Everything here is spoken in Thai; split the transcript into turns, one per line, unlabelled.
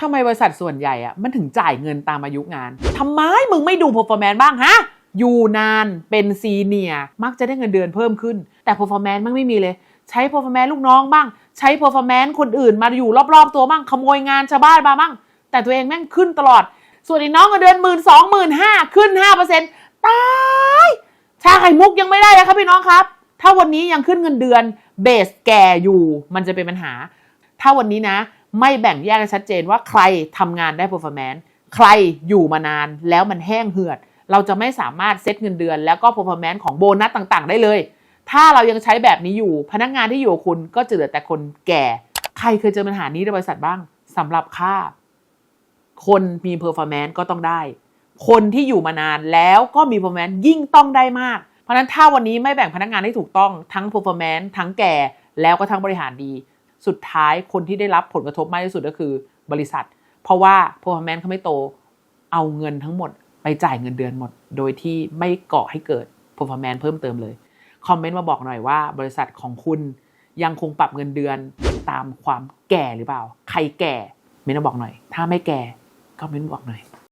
ทำไมบริษัทส่วนใหญ่อะมันถึงจ่ายเงินตามอายุงานทำไมมึงไม่ดู performance บ้างฮะ อยู่นานเป็นซีเนียมักจะได้เงินเดือนเพิ่มขึ้น แต่ performance มันไม่มีเลย ใช้ performance ลูกน้องบ้าง ใช้ performance คนอื่นมาอยู่รอบๆ ตัวบ้างขโมยงานชาวบ้านมาบ้าง แต่ตัวเองแม่งขึ้นตลอด ส่วนไอ้น้องเงินเดือนหมื่นสองหมื่นห้าขึ้นห้าเปอร์เซ็นต์ตายชาไข่มุกยังไม่ได้เลยครับพี่น้องครับ ถ้าวันนี้ยังขึ้นเงินเดือนเบสแก่อยู่มันจะเป็นปัญหา ถ้าวันนี้นะ ไม่แบ่งแยกกันชัดเจนว่าใครทำงานได้ performance ใครอยู่มานานแล้วมันแห้งเหือด เราจะไม่สามารถเซตเงินเดือน แล้วก็ performance ของโบนัสต่างๆ ได้เลย ถ้าเรายังใช้แบบนี้อยู่พนักงานที่อยู่คุณก็จะเหลือแต่คนแก่ ใครเคยเจอปัญหานี้ในบริษัทบ้างสำหรับค่า คนมี performance ก็ต้องได้ คนที่อยู่มานานแล้วก็มี performance ยิ่งต้องได้มากเพราะฉะนั้นถ้าวันนี้ไม่แบ่งพนักงานให้ถูกต้องทั้ง performance ทั้งแก่แล้วก็ทั้งบริหารดี สุดท้ายคนที่ได้รับผลกระทบมากที่สุดก็คือบริษัท เพราะว่า performance เขาไม่โตเอาเงินทั้งหมด ไปจ่ายเงินเดือนหมด โดยที่ไม่ก่อให้เกิด performance เพิ่มเติมเลยคอมเมนต์มาบอกหน่อยว่าบริษัทของคุณยังคงปรับเงินเดือนตามความแก่หรือเปล่า ใครแก่เมนต์มาบอกหน่อย ถ้าไม่แก่ก็เมนต์บอกหน่อย